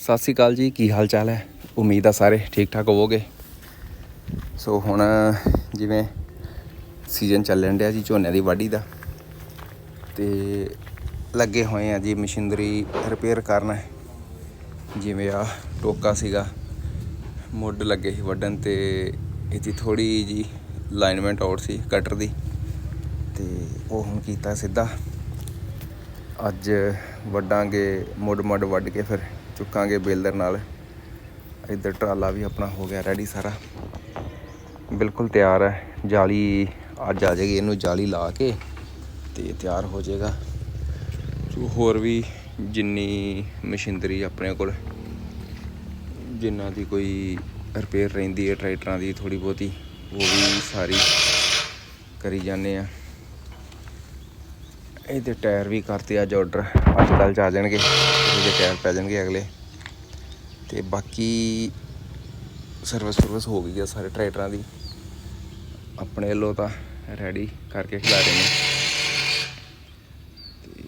ਸਤਿ ਸ੍ਰੀ ਅਕਾਲ ਜੀ, ਕੀ ਹਾਲ ਚਾਲ ਹੈ? ਉਮੀਦ ਆ ਸਾਰੇ ਠੀਕ ਠਾਕ ਹੋਵੋਗੇ। ਸੋ ਹੁਣ, ਜਿਵੇਂ ਸੀਜ਼ਨ ਚੱਲਣ ਡਿਆ ਜੀ ਝੋਨੇ ਦੀ ਵਾਢੀ ਦਾ, ਤੇ ਲੱਗੇ ਹੋਏ ਆ ਜੀ ਮਸ਼ੀਨਰੀ ਰਿਪੇਅਰ ਕਰਨਾ। ਜਿਵੇਂ ਆ ਟੋਕਾ ਸੀਗਾ, ਮੁੱਢ ਲੱਗੇ ਸੀ ਵੱਢਣ ਤੇ ਇਹਦੀ ਥੋੜੀ ਜੀ ਲਾਈਨਮੈਂਟ ਆਊਟ ਸੀ ਕਟਰ ਦੀ, ਤੇ ਉਹ ਹੁਣ ਕੀਤਾ ਸਿੱਧਾ। ਅੱਜ ਵੱਡਾਂਗੇ ਮੁੱਢ ਮੁੱਢ ਵੱਢ ਕੇ ਫਿਰ ਚੁੱਕਾਂਗੇ ਬੇਲਰ ਨਾਲ। ਇੱਧਰ ਟਰਾਲਾ ਵੀ ਆਪਣਾ ਹੋ ਗਿਆ ਰੈਡੀ ਸਾਰਾ। ਬਿਲਕੁਲ ਤਿਆਰ ਹੈ। ਜਾਲੀ ਅੱਜ ਆ ਜਾਏਗੀ, ਇਹਨੂੰ ਜਾਲੀ ਲਾ ਕੇ ਤੇ ਤਿਆਰ ਹੋ ਜਾਏਗਾ। ਸੋ ਹੋਰ ਵੀ ਜਿੰਨੀ ਮਸ਼ੀਨਰੀ ਆਪਣੇ ਕੋਲ ਜਿਨ੍ਹਾਂ ਦੀ ਕੋਈ ਰਿਪੇਅਰ ਰਹਿੰਦੀ ਹੈ, ਟਰੈਕਟਰਾਂ ਦੀ ਥੋੜੀ ਬਹੁਤੀ, ਉਹ ਵੀ ਸਾਰੀ ਕਰੀ ਜਾਂਦੇ ਆ। ਇਹਦੇ ਟਾਇਰ ਵੀ ਕਰਤੇ, ਅੱਜ ਆਰਡਰ ਅੱਜ ਕੱਲ੍ਹ ਚ ਆ ਜਾਣਗੇ ਇਹਦੇ ਟਾਇਰ ਪੈ ਜਾਣਗੇ ਅਗਲੇ। ਤੇ ਬਾਕੀ ਸਰਵਿਸ ਸਰਵਿਸ ਹੋ ਗਈ ਆ ਸਾਰੇ ਟਰੈਕਟਰਾਂ ਦੀ। ਆਪਣੇ ਵੱਲੋਂ ਤਾਂ ਰੈਡੀ ਕਰਕੇ ਖਿਲਾ ਰਹੇ ਨੇ। ਤੇ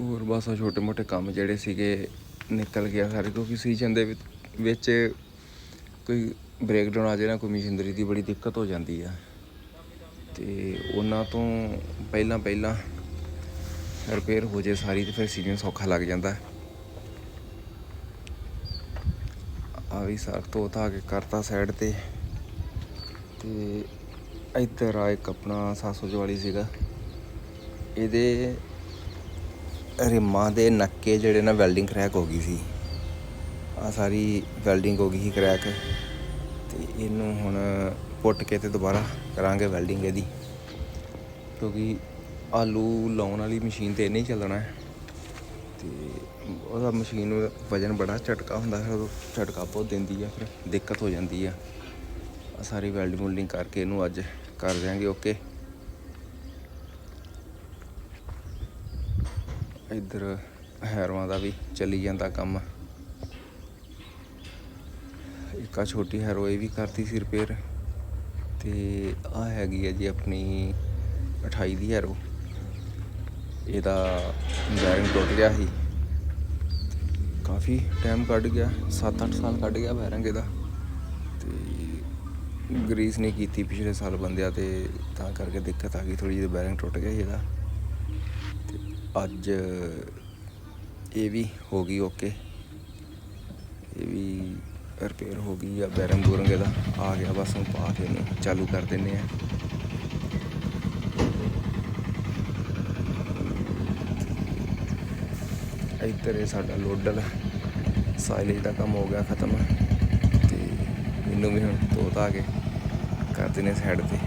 ਹੋਰ ਬਸ ਛੋਟੇ ਮੋਟੇ ਕੰਮ ਜਿਹੜੇ ਸੀਗੇ, ਨਿਕਲ ਗਿਆ ਸਾਰੇ, ਕਿਉਂਕਿ ਸੀਜ਼ਨ ਦੇ ਵਿੱਚ- ਕੋਈ ਬ੍ਰੇਕਡਾਊਨ ਆ ਜਾਏ ਨਾ, ਕੋਈ ਮਸ਼ੀਨਰੀ ਦੀ ਬੜੀ ਦਿੱਕਤ ਹੋ ਜਾਂਦੀ ਆ। ਤੇ ਉਹਨਾਂ ਤੋਂ ਪਹਿਲਾਂ ਪਹਿਲਾਂ ਰਿਪੇਅਰ ਹੋ ਜੇ ਸਾਰੀ ਤੇ ਫਿਰ ਸੀਜ਼ਨ ਸੌਖਾ ਲੱਗ ਜਾਂਦਾ ਆ ਵੀ ਸਾਰ ਧੋ ਧਾ ਕੇ ਕਰਤਾ ਸਾਈਡ ਤੇ। ਤੇ ਇੱਧਰ ਆ ਇੱਕ ਆਪਣਾ 700 ਵਾਲੀ ਸੀਗਾ। ਇਹਦੇ ਰਿਮਾਂ ਦੇ ਨੱਕੇ ਜਿਹੜੇ ਨਾ ਵੈਲਡਿੰਗ ਕਰੈਕ ਹੋ ਗਈ ਸੀ। ਆ ਸਾਰੀ ਵੈਲਡਿੰਗ ਹੋ ਗਈ ਸੀ ਕਰੈਕ ਤੇ ਇਹਨੂੰ ਹੁਣ ਪੁੱਟ ਕੇ ਤੇ ਦੁਬਾਰਾ ਕਰਾਂਗੇ ਵੈਲਡਿੰਗ ਇਹਦੀ। ਕਿਉਂਕਿ ਆਲੂ ਲਾਉਣ ਵਾਲੀ ਮਸ਼ੀਨ ਤੇ ਨਹੀਂ ਚੱਲਣਾ ਹੈ। ਤੇ ਉਹਦਾ ਮਸ਼ੀਨ ਵਜਨ ਬੜਾ ਝਟਕਾ ਹੁੰਦਾ ਫਿਰ ਉਹ ਝਟਕਾ ਬਹੁਤ ਦਿੰਦੀ ਆ, ਫਿਰ ਦਿੱਕਤ ਹੋ ਜਾਂਦੀ ਆ। ਸਾਰੀ ਵੈਲਡਿੰਗ ਵੁਲਡਿੰਗ ਕਰਕੇ ਇਹਨੂੰ ਅੱਜ ਕਰ ਦਿਆਂਗੇ, ਓਕੇ। ਇੱਧਰ ਹੈਰਵਾਂ ਦਾ ਵੀ ਚੱਲੀ ਜਾਂਦਾ ਕੰਮ। ਇੱਕ ਆ ਛੋਟੀ ਹੈਰੋ ਇਹ ਵੀ ਕਰਤੀ ਸੀ ਰਿਪੇਅਰ। ਤੇ ਆ ਹੈਗੀ ਹੈ ਜੀ ਆਪਣੀ 28 ਦੀ ਹੈਰੋ। ਇਹਦਾ ਬੈਰਿੰਗ ਟੁੱਟ ਗਿਆ ਸੀ। ਕਾਫੀ ਟਾਈਮ ਕੱਢ ਗਿਆ 7-8 ਸਾਲ ਕੱਢ ਗਿਆ ਬੈਰਿੰਗ ਇਹਦਾ। ਤੇ ਗਰੀਸ ਨਹੀਂ ਕੀਤੀ ਪਿਛਲੇ ਸਾਲ ਬੰਦਿਆ ਤੇ, ਤਾਂ ਕਰਕੇ ਦਿੱਕਤ ਆ ਗਈ ਥੋੜੀ ਜਿਹੀ ਬੈਰਿੰਗ ਟੁੱਟ ਗਿਆ ਸੀ ਇਹਦਾ। ਤੇ ਅੱਜ ਇਹ ਵੀ ਹੋ ਗਈ ਓਕੇ ਇਹ ਵੀ ਰਿਪੇਅਰ ਹੋ ਗਈ ਆ ਬੈਰਿੰਗ ਬੂਰਿੰਗ ਇਹਦਾ ਆ ਗਿਆ, ਬਸ ਹੁਣ ਪਾ ਕੇ ਇਹਨੂੰ ਚਾਲੂ ਕਰ ਦਿੰਨੇ ਆ। ਇੱਧਰ ਇਹ ਸਾਡਾ ਲੋਡਲ ਸਾਈਲੇਜ ਦਾ ਕੰਮ ਹੋ ਗਿਆ ਖਤਮ ਤੇ ਮੈਨੂੰ ਵੀ ਹੁਣ ਧੋ ਧਾ ਕੇ ਕਰਦੇ ਨੇ ਸਾਈਡ ਤੇ।